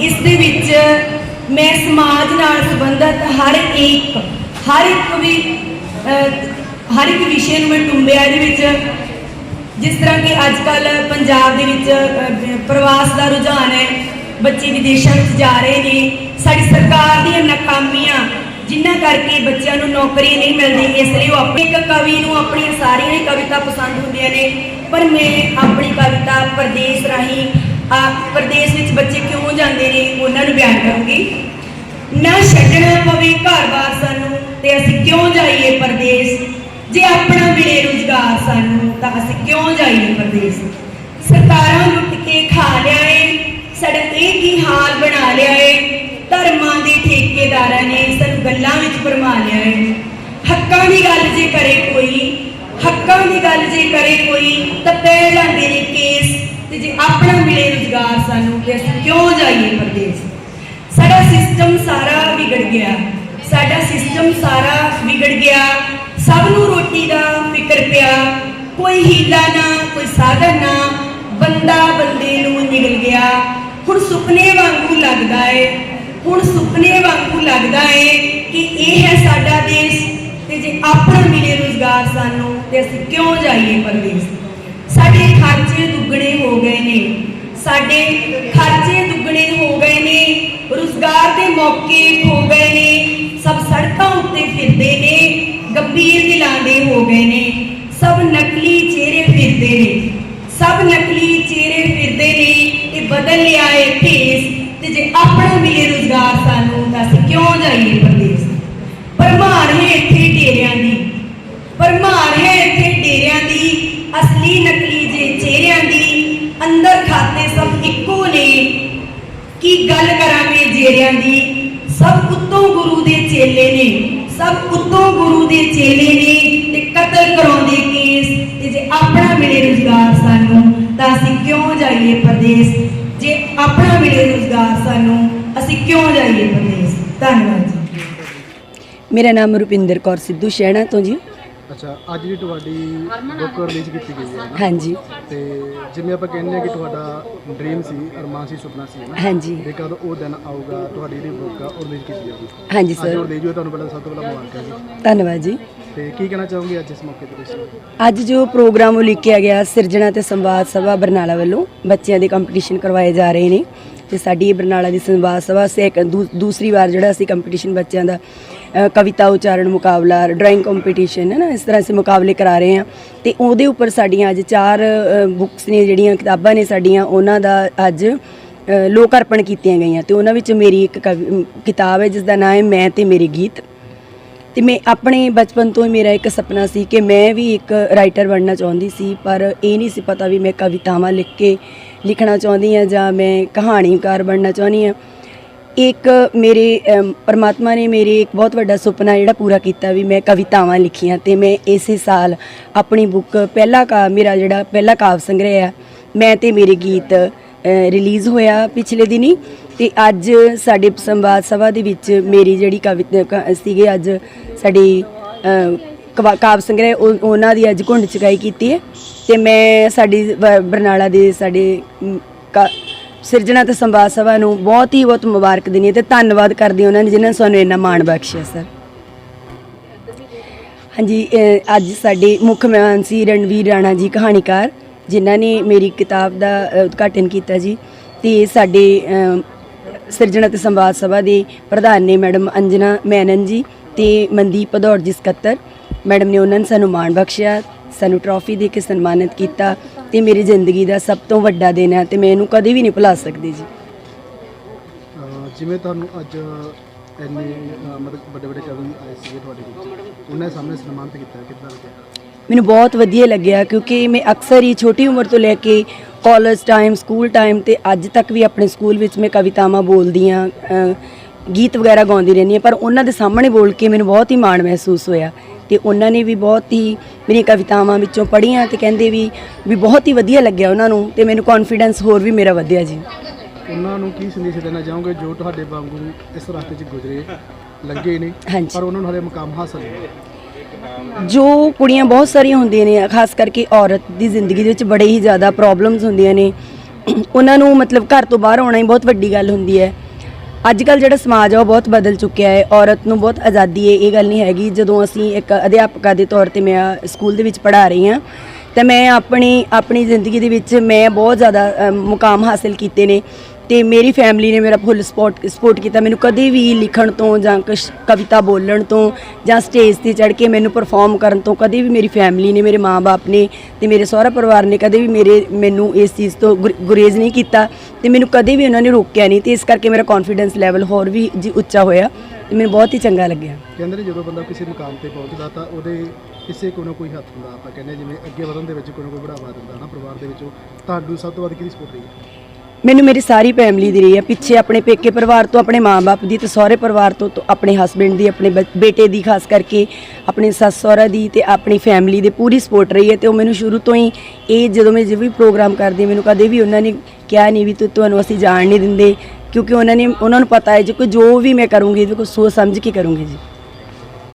ਇਸ ਦੇ ਵਿੱਚ ਮੈਂ ਸਮਾਜ ਨਾਲ ਸੰਬੰਧਿਤ ਹਰ ਇੱਕ ਹਰ ਇੱਕ ਵੀ ਹਰ ਇੱਕ ਵਿਸ਼ੇ ਨੂੰ ਮੈਂ ਟੁੰਬਿਆ ਇਹਦੇ ਵਿੱਚ। ਜਿਸ ਤਰ੍ਹਾਂ ਕਿ ਅੱਜ ਕੱਲ ਪੰਜਾਬ ਦੇ ਵਿੱਚ ਪ੍ਰਵਾਸ ਦਾ ਰੁਝਾਨ ਹੈ। ਬੱਚੇ ਵਿਦੇਸ਼ਾਂ ਵਿੱਚ ਜਾ ਰਹੇ ਨੇ। ਸਾਡੀ ਸਰਕਾਰ ਦੀਆਂ ਨਾਕਾਮੀਆਂ, ਜਿਨ੍ਹਾਂ ਕਰਕੇ ਬੱਚਿਆਂ ਨੂੰ ਨੌਕਰੀ ਨਹੀਂ ਮਿਲਦੀ, ਇਸ ਲਈ ਉਹ ਆਪਣੇ ਇੱਕ ਕਵੀ ਨੂੰ ਆਪਣੀਆਂ ਸਾਰੀਆਂ ਹੀ ਕਵਿਤਾ ਪਸੰਦ ਹੁੰਦੀਆਂ ਨੇ। ਪਰ ਮੈਂ ਆਪਣੀ ਕਵਿਤਾ ਪ੍ਰਦੇਸ਼ ਰਾਹੀਂ ਆ ਪ੍ਰਦੇਸ਼ ਵਿੱਚ ਬੱਚੇ ਕਿਉਂ ਜਾਂਦੇ ਨੇ ਉਹਨਾਂ ਨੂੰ ਬਿਆਨ ਕਰੂੰਗੀ। ਨਾ ਛੱਡਣਾ ਪਵੇ ਘਰ-ਬਾਰ ਸਾਨੂੰ ਤੇ ਅਸੀਂ ਕਿਉਂ ਜਾਈਏ ਪ੍ਰਦੇਸ਼? ਜੇ ਆਪਣਾ ਮਿਲੇ ਰੁਜ਼ਗਾਰ ਸਾਨੂੰ, ਤਾਂ ਅਸੀਂ ਕਿਉਂ ਜਾਈਏ ਪ੍ਰਦੇਸ਼? ਸਰਕਾਰਾਂ ਲੁੱਟ ਕੇ ਖਾ ਲਿਆਏ ਸਾਡਾ ਇਹ ਕੀ ਹਾਲ ਬਣਾ ਲਿਆ ਲਿਆਏ ਧਰਮਾਂ ਦੇ ਠੇਕੇਦਾਰਾਂ ਨੇ ਸਾਨੂੰ ਗੱਲਾਂ ਵਿੱਚ ਭਰਮਾ ਲਿਆਏ ਹੱਕਾਂ ਦੀ ਗੱਲ ਜੇ ਕਰੇ ਕੋਈ, ਹੱਕਾਂ ਦੀ ਗੱਲ ਜੇ ਕਰੇ ਕੋਈ, ਤਾਂ ਪੈ ਜਾਂਦੇ ਨੇ ਕੇਸ। ਸਾਨੂੰ ਕਿ ਅਸੀਂ ਕਿਉਂ ਜਾਈਏ ਪਰਦੇਸ? ਸਾਡਾ ਸਿਸਟਮ ਸਾਰਾ ਵਿਗੜ ਗਿਆ। ਸਾਡਾ ਸਿਸਟਮ ਸਾਰਾ ਵਿਗੜ ਗਿਆ। ਸਭ ਨੂੰ ਰੋਟੀ ਦਾ ਫਿਕਰ ਪਿਆ। ਕੋਈ ਹੀਲਾ ਨਾ, ਕੋਈ ਸਾਧਨ ਨਾ, ਬੰਦਾ ਬੰਦੇ ਨੂੰ ਨਿਗਲ ਗਿਆ। ਹੁਣ ਸੁਪਨੇ ਵਾਂਗੂ ਲੱਗਦਾ ਏ। ਹੁਣ ਸੁਪਨੇ ਵਾਂਗੂ ਲੱਗਦਾ ਏ ਕਿ ਇਹ ਹੈ ਸਾਡਾ ਦੇਸ਼ ਤੇ ਜੇ ਆਪਣਾ ਮਿਲੇ ਰੁਜ਼ਗਾਰ ਸਾਨੂੰ ਤੇ ਅਸੀਂ ਕਿਉਂ ਜਾਈਏ ਪਰਦੇਸ? ਸਾਡੇ ਖਰਚੇ ਦੁੱਗਣੇ ਹੋ ਗਏ ਨੇ। ਸਾਡੇ ਖਰਚੇ ਦੁੱਗਣੇ ਹੋ ਗਏ ਨੇ, ਰੁਜ਼ਗਾਰ ਦੇ ਮੌਕੇ ਖੋ ਗਏ ਨੇ, ਸਭ ਸੜਕਾਂ ਉੱਤੇ ਫਿਰਦੇ ਨੇ, ਗੰਭੀਰ ਦਿਲਾਂ ਹੋ ਗਏ ਨੇ, ਸਭ ਨਕਲੀ ਚਿਹਰੇ ਫਿਰਦੇ ਨੇ, ਸਭ ਨਕਲੀ ਚਿਹਰੇ ਫਿਰਦੇ ਨੇ ਤੇ ਬਦਲ ਲਿਆ ਏ ਭੇਸ ਤੇ ਜੇ ਆਪਣਾ ਮਿਲੇ ਰੁਜ਼ਗਾਰ ਸਾਨੂੰ, ਤਾਂ ਅਸੀਂ ਕਿਉਂ ਜਾਈਏ ਪਰਦੇਸ? ਪਰਮਾਰ ਹੈ ਇੱਥੇ ਡੇਰਿਆਂ ਦੀ ਪਰਮਾਰ ਹੈ ਇੱਥੇ ਡੇਰਿਆਂ ਦੀ ਅਸਲੀ ਨਕਲੀ ਜੇ ਚਿਹਰਿਆਂ ਦੀ ਅੰਦਰ ਖਾਤੇ ਸਭ ਇੱਕੋ ਨੇ। ਕੀ ਗੱਲ ਕਰਾਂਗੇ ਜੇਰਿਆਂ ਦੀ? ਸਭ ਉੱਤੋਂ ਗੁਰੂ ਦੇ ਚੇਲੇ ਨੇ। ਸਭ ਉੱਤੋਂ ਗੁਰੂ ਦੇ ਚੇਲੇ ਨੇ ਤੇ ਕਤਲ ਕਰਾਉਂਦੇ ਕੇਸ। ਤੇ ਜੇ ਆਪਣਾ ਮਿਲੇ ਰੁਜ਼ਗਾਰ ਸਾਨੂੰ, ਤਾਂ ਅਸੀਂ ਕਿਉਂ ਜਾਈਏ ਪਰਦੇਸ? ਜੇ ਆਪਣਾ ਮਿਲੇ ਰੁਜ਼ਗਾਰ ਸਾਨੂੰ, ਅਸੀਂ ਕਿਉਂ ਜਾਈਏ ਪਰਦੇਸ? ਧੰਨਵਾਦ ਜੀ। ਮੇਰਾ ਨਾਮ ਰੁਪਿੰਦਰ ਕੌਰ ਸਿੱਧੂ ਸ਼ਹਿਣਾ ਤੋਂ ਜੀ। ਅੱਛਾ ਅੱਜ ਦੀ ਤੁਹਾਡੀ ਬੁੱਕ ਰਿਲੀਜ਼ ਕੀਤੀ ਗਈ ਹੈ। ਨਾ? ਹਾਂਜੀ। ਤੇ ਜਿਵੇਂ ਆਪਾਂ ਕਹਿੰਦੇ ਆ ਕਿ ਤੁਹਾਡਾ ਡ੍ਰੀਮ ਸੀ ਅਰਮਾਨ ਸੀ ਸੁਪਨਾ ਸੀ ਨਾ? ਹਾਂਜੀ। ਤੇ ਕਦੋਂ ਉਹ ਦਿਨ ਆਊਗਾ ਤੁਹਾਡੀ ਜਿਹੜੀ ਬੁੱਕ ਆ ਉਹ ਰਿਲੀਜ਼ ਕੀਤੀ ਜਾਊਗੀ? ਹਾਂਜੀ ਅੱਜ ਸਰ ਉਹ ਰਿਲੀਜ਼ ਹੋਈ ਤੁਹਾਨੂੰ ਪਹਿਲਾਂ ਸਭ ਤੋਂ ਪਹਿਲਾਂ ਮੁਬਾਰਕਾਂ ਜੀ। ਧੰਨਵਾਦ ਜੀ। ਤੇ ਕੀ ਕਹਿਣਾ ਚਾਹੋਗੇ ਅੱਜ ਇਸ ਮੌਕੇ ਤੇ ਤੁਸੀਂ? ਅੱਜ ਜੋ ਪ੍ਰੋਗਰਾਮ ਉਲੀਕਿਆ ਗਿਆ ਸਿਰਜਣਾ ਤੇ ਸੰਵਾਦ ਸਭਾ ਬਰਨਾਲਾ ਵੱਲੋਂ ਬੱਚਿਆਂ ਦੇ ਕੰਪੀਟੀਸ਼ਨ ਕਰਵਾਏ ਜਾ ਰਹੇ ਨੇ। ਤੇ ਸਾਡੀ ਇਹ ਬਰਨਾਲਾ ਦੀ ਸੰਵਾਦ ਸਭਾ ਸੈਕ ਦੂ- ਦੂਸਰੀ ਵਾਰ ਜਿਹੜਾ ਅਸੀਂ ਕੰਪੀਟੀਸ਼ਨ ਬੱਚਿਆਂ ਦਾ ਕਵਿਤਾ ਉਚਾਰਨ ਮੁਕਾਬਲਾ ਡਰਾਇੰਗ ਕੰਪੀਟੀਸ਼ਨ ਹੈ ਨਾ, ਇਸ ਤਰ੍ਹਾਂ ਅਸੀਂ ਮੁਕਾਬਲੇ ਕਰਾ ਰਹੇ ਹਾਂ। ਤੇ ਉਹਦੇ ਉੱਪਰ ਸਾਡੀਆਂ ਅੱਜ ਚਾਰ ਬੁੱਕਸ ਨੇ ਜਿਹੜੀਆਂ ਕਿਤਾਬਾਂ ਨੇ ਸਾਡੀਆਂ, ਉਹਨਾਂ ਦਾ ਅੱਜ ਲੋਕ ਅਰਪਣ ਕੀਤੀਆਂ ਗਈਆਂ। ਤੇ ਉਹਨਾਂ ਵਿੱਚ ਮੇਰੀ ਇੱਕ ਕਵੀ- ਕਿਤਾਬ ਹੈ ਜਿਸ ਦਾ ਨਾਮ ਹੈ ਮੈਂ ਤੇ ਮੇਰੇ ਗੀਤ। ਤੇ ਮੈਂ ਆਪਣੇ ਬਚਪਨ ਤੋਂ ਹੀ ਮੇਰਾ ਇੱਕ ਸੁਪਨਾ ਸੀ ਕਿ ਮੈਂ ਵੀ ਇੱਕ ਰਾਈਟਰ ਬਣਨਾ ਚਾਹੁੰਦੀ ਸੀ, ਪਰ ਇਹ ਨਹੀਂ ਸੀ ਪਤਾ ਵੀ ਮੈਂ ਕਵਿਤਾਵਾਂ ਲਿਖ ਕੇ ਲਿਖਣਾ ਚਾਹੁੰਦੀ ਹਾਂ ਜਾਂ ਮੈਂ ਕਹਾਣੀਕਾਰ ਬਣਨਾ ਚਾਹੁੰਦੀ ਹਾਂ। ਇੱਕ ਮੇਰੇ ਪਰਮਾਤਮਾ ਨੇ ਮੇਰੇ ਇੱਕ ਬਹੁਤ ਵੱਡਾ ਸੁਪਨਾ ਜਿਹੜਾ ਪੂਰਾ ਕੀਤਾ ਵੀ ਮੈਂ ਕਵਿਤਾਵਾਂ ਲਿਖੀਆਂ ਤੇ ਮੈਂ ਇਸੇ ਸਾਲ ਆਪਣੀ ਬੁੱਕ ਪਹਿਲਾ ਕਾ, ਮੇਰਾ ਜਿਹੜਾ ਪਹਿਲਾ ਕਾਵ ਸੰਗ੍ਰਹਿ ਆ, ਮੈਂ ਤੇ ਮੇਰੇ ਗੀਤ ਰਿਲੀਜ਼ ਹੋਇਆ ਪਿਛਲੇ ਦਿਨੀ ਤੇ ਅੱਜ ਸਾਡੇ ਸੰਵਾਦ ਸਭਾ ਦੇ ਵਿੱਚ ਮੇਰੀ ਜਿਹੜੀ ਕਵਿਤਾ ਕ- ਸੀਗੇ ਅੱਜ ਸਾਡੀ ਕਵਾ ਕਵਾ- ਕਾਵ ਸੰਗ੍ਰਹਿ ਉਹ- ਉਹਨਾਂ ਦੀ ਅੱਜ ਘੁੰਡ ਚੁਕਾਈ ਕੀਤੀ ਹੈ ਤੇ ਮੈਂ ਸਾਡੀ ਬ- ਬਰਨਾਲਾ ਦੇ ਸਾਡੇ ਅਮ, ਕ- ਸਿਰਜਣਾ ਤੇ ਸੰਵਾਦ ਸਭਾ ਨੂੰ ਬਹੁਤ ਹੀ ਬਹੁਤ ਮੁਬਾਰਕ ਦਿੰਦੀ ਹਾਂ ਤੇ ਧੰਨਵਾਦ ਕਰਦੀ ਹਾਂ ਉਹਨਾਂ ਨੇ ਜਿਨ੍ਹਾਂ ਨੇ ਸਾਨੂੰ ਇੰਨਾ ਮਾਣ ਬਖਸ਼ਿਆ ਸਰ। ਹਾਂਜੀ ਅ, ਅੱਜ ਸਾਡੇ ਮੁੱਖ ਮਹਿਮਾਨ ਸੀ ਰਣਵੀਰ ਰਾਣਾ ਜੀ ਕਹਾਣੀਕਾਰ ਜਿਨ੍ਹਾਂ ਨੇ ਮੇਰੀ ਕਿਤਾਬ ਦਾ ਅ, ਉਦਘਾਟਨ ਕੀਤਾ ਜੀ। ਤੇ ਸਾਡੇ ਅ, ਸਿਰਜਣਾ ਤੇ ਸੰਵਾਦ ਸਭਾ ਦੇ ਪ੍ਰਧਾਨ ਨੇ ਮੈਡਮ ਅੰਜਨਾ ਮੈਨਨ ਜੀ ਤੇ ਮਨਦੀਪ ਭਦੌੜ ਜੀ ਸਕੱਤਰ। ਮੈਡਮ ਨੇ ਉਹਨਾਂ ਨੇ ਸਾਨੂੰ ਮਾਣ ਬਖਸ਼ਿਆ ਸਾਨੂੰ ਟਰੋਫੀ ਦੇ ਕੇ ਸਨਮਾਨਿਤ ਕੀਤਾ ਤੇ ਮੇਰੀ ਜ਼ਿੰਦਗੀ ਦਾ ਸਭ ਤੋਂ ਵੱਡਾ ਦਿਨ ਹੈ ਤੇ ਮੈਂ ਇਹਨੂੰ ਕਦੇ ਵੀ ਨਹੀਂ ਭੁਲਾ ਸਕਦੀ ਜੀ। ਅਹ ਜਿਵੇਂ ਤੁਹਾਨੂੰ ਅੱਜ ਇੰਨੇ ਅਹ ਮਤਲਬ ਵੱਡੇ ਵੱਡੇ ਕਵੀ ਆਏ ਸੀਗੇ ਤੁਹਾਡੇ ਵਿੱਚ ਉਹਨਾਂ ਦੇ ਸਾਹਮਣੇ ਸਨਮਾਨਿਤ ਕੀਤਾ ਕਿੱਦਾਂ ਲੱਗਿਆ? ਮੈਨੂੰ ਬਹੁਤ ਵਧੀਆ ਲੱਗਿਆ ਕਿਉਂਕਿ ਮੈਂ ਅਕਸਰ ਹੀ ਛੋਟੀ ਉਮਰ ਤੋਂ ਲੈ ਕੇ ਕਾਲਜ ਟਾਈਮ ਸਕੂਲ ਟਾਈਮ ਤੇ ਅੱਜ ਤੱਕ ਵੀ ਆਪਣੇ ਸਕੂਲ ਵਿੱਚ ਮੈਂ ਕਵਿਤਾਵਾਂ ਬੋਲਦੀ ਅ, ਗੀਤ ਵਗੈਰਾ ਗਾਉਂਦੀ ਰਹਿੰਦੀ ਹਾਂ ਪਰ ਉਹਨਾਂ ਦੇ ਸਾਹਮਣੇ ਬੋਲ ਕੇ ਮੈਨੂੰ ਬਹੁਤ ਹੀ ਮਾਣ ਮਹਿਸੂਸ ਹੋਇਆ। ਤੇ ਉਹਨਾਂ ਨੇ ਵੀ ਬਹੁਤ ਹੀ ਮੇਰੀਆਂ ਕਵਿਤਾਵਾਂ ਵਿੱਚੋਂ ਪੜ੍ਹੀਆਂ ਤੇ ਕਹਿੰਦੇ ਵੀ ਵੀ ਬਹੁਤ ਹੀ ਵਧੀਆ ਲੱਗਿਆ ਉਹਨਾਂ ਨੂੰ ਤੇ ਮੈਨੂੰ ਕੌਨਫੀਡੈਂਸ ਹੋਰ ਵੀ ਮੇਰਾ ਵਧਿਆ ਜੀ। ਉਹਨਾਂ ਨੂੰ ਕੀ ਸੰਦੇਸ਼ ਦੇਣਾ ਚਾਹੋਗੇ ਜੋ ਤੁਹਾਡੇ ਵਾਂਗੂ ਇਸ ਰਸਤੇ 'ਚ ਗੁਜ਼ਰੇ ਲੱਗੇ ਨੇ ਪਰ ਉਹਨਾਂ ਨੂੰ ਹਲੇ ਮੁਕਾਮ ਹਾਸਲ ਨਹੀਂ ਜੋ ਕੁੜੀਆਂ ਬਹੁਤ ਸਾਰੀਆਂ ਹੁੰਦੀਆਂ ਨੇ ਖਾਸ ਕਰਕੇ ਔਰਤ ਦੀ ਜ਼ਿੰਦਗੀ ਦੇ ਵਿੱਚ ਬੜੇ ਹੀ ਜ਼ਿਆਦਾ ਪ੍ਰੋਬਲਮਸ ਹੁੰਦੀਆਂ ਨੇ। ਉਹਨਾਂ ਨੂੰ ਮਤਲਬ ਘਰ ਤੋਂ ਬਾਹਰ ਆਉਣਾ ਹੀ ਬਹੁਤ ਵੱਡੀ ਗੱਲ ਹੁੰਦੀ ਹੈ। ਅੱਜ ਕੱਲ ਜਿਹੜਾ ਸਮਾਜ ਆ, ਉਹ ਬਹੁਤ ਬਦਲ ਚੁੱਕਿਆ ਹੈ। ਔਰਤ ਨੂੰ ਬਹੁਤ ਆਜ਼ਾਦੀ ਹੈ। ਇਹ ਗੱਲ ਨਹੀਂ ਹੈਗੀ, ਜਦੋਂ ਅਸੀਂ ਇੱਕ ਅਧਿਆਪਕਾ ਦੇ ਤੌਰ ਤੇ ਮੈਂ ਸਕੂਲ ਦੇ ਵਿੱਚ ਪੜ੍ਹਾ ਰਹੀ ਹਾਂ, ਤੇ ਮੈਂ ਆਪਣੀ ਆਪਣੀ ਜ਼ਿੰਦਗੀ ਦੇ ਵਿੱਚ ਮੈਂ ਬਹੁਤ ਜ਼ਿਆਦਾ ਮੁਕਾਮ ਹਾਸਿਲ ਕੀਤੇ ਨੇ। ਤੇ ਮੇਰੀ ਫੈਮਿਲੀ ਨੇ ਮੇਰਾ ਫੁੱਲ ਸਪੋਰਟ ਸਪੋਰਟ ਕੀਤਾ। ਮੈਨੂੰ ਕਦੇ ਵੀ ਲਿਖਣ ਤੋਂ ਜਾਂ ਕੁਛ ਕਵਿਤਾ ਬੋਲਣ ਤੋਂ ਜਾਂ ਸਟੇਜ ਤੇ ਚੜ੍ਹ ਕੇ ਮੈਨੂੰ ਪਰਫਾਰਮ ਕਰਨ ਤੋਂ ਕਦੇ ਵੀ ਮੇਰੀ ਫੈਮਿਲੀ ਨੇ, ਮੇਰੇ ਮਾਪੇ ਨੇ ਤੇ ਮੇਰੇ ਸਹੁਰਾ ਪਰਿਵਾਰ ਨੇ ਕਦੇ ਵੀ ਮੇਰੇ, ਮੈਨੂੰ ਇਸ ਚੀਜ਼ ਤੋਂ ਗੁਰੇਜ਼ ਨਹੀਂ ਕੀਤਾ ਤੇ ਮੈਨੂੰ ਕਦੇ ਵੀ ਉਹਨਾਂ ਨੇ ਰੋਕਿਆ ਨਹੀਂ ਤੇ ਇਸ ਕਰਕੇ ਮੇਰਾ ਕੌਨਫੀਡੈਂਸ ਲੈਵਲ ਹੋਰ ਵੀ ਜੀ ਉੱਚਾ ਹੋਇਆ ਤੇ ਮੈਨੂੰ ਬਹੁਤ ਹੀ ਚੰਗਾ ਲੱਗਿਆ। ਕਹਿੰਦੇ ਨੇ ਜਦੋਂ ਬੰਦਾ ਕਿਸੇ ਮੁਕਾਮ ਤੇ ਪਹੁੰਚਦਾ ਤਾਂ ਉਹਦੇ ਕਿਸੇ ਕੋਈ ਕੋਈ ਹੱਥ ਹੁੰਦਾ। ਆਪਾਂ ਕਹਿੰਦੇ ਜਿਵੇਂ ਅੱਗੇ ਵਧਣ ਦੇ ਵਿੱਚ ਕੋਈ ਨਾ ਕੋਈ ਬੜਾਵਾ ਦਿੰਦਾ ਨਾ ਪਰਿਵਾਰ ਦੇ ਵਿੱਚੋਂ ਤੁਹਾਨੂੰ ਸਭ ਤੋਂ ਵੱਧ ਕਿਹਦੀ ਸਪੋਰਟ ਰਹੀ ਹੈ? ਮੈਨੂੰ ਮੇਰੀ ਸਾਰੀ ਫੈਮਿਲੀ ਦੀ ਰਹੀ ਹੈ। ਪਿੱਛੇ ਆਪਣੇ ਪੇਕੇ ਪਰਿਵਾਰ ਤੋਂ ਆਪਣੇ ਮਾਪੇ ਦੀ ਤੇ ਸਹੁਰੇ ਪਰਿਵਾਰ ਤੋਂ ਤੋਂ ਆਪਣੇ ਹਸਬੰਡ ਦੀ ਆਪਣੇ ਬ- ਬੇਟੇ ਦੀ ਖਾਸ ਕਰਕੇ ਆਪਣੇ ਸੱਸ ਸਹੁਰਾ ਦੀ ਤੇ ਆਪਣੀ ਫੈਮਿਲੀ ਦੇ ਪੂਰੀ ਸਪੋਰਟ ਰਹੀ ਹੈ ਤੇ ਉਹ ਮੈਨੂੰ ਸ਼ੁਰੂ ਤੋਂ ਹੀ ਇਹ ਜਦੋਂ ਮੈਂ ਜਿਵੇਂ ਵੀ ਪ੍ਰੋਗਰਾਮ ਕਰਦੀ ਹਾਂ, ਮੈਨੂੰ ਕਦੇ ਵੀ ਉਹਨਾਂ ਨੇ ਕਿਹਾ ਨਹੀਂ ਵੀ ਤੂੰ ਤੁਹਾਨੂੰ ਅਸੀਂ ਜਾਣ ਨਹੀਂ ਦਿੰਦੇ ਕਿਉਂਕਿ ਉਹਨਾਂ ਨੇ ਉਹਨਾਂ ਨੂੰ ਪਤਾ ਹੈ ਜੇ ਕੋਈ ਜੋ ਵੀ ਮੈਂ ਕਰੂੰਗੀ ਇਹ ਕੋਈ ਸੋਚ ਸਮਝ ਕੇ ਕਰੂੰਗੀ ਜੀ।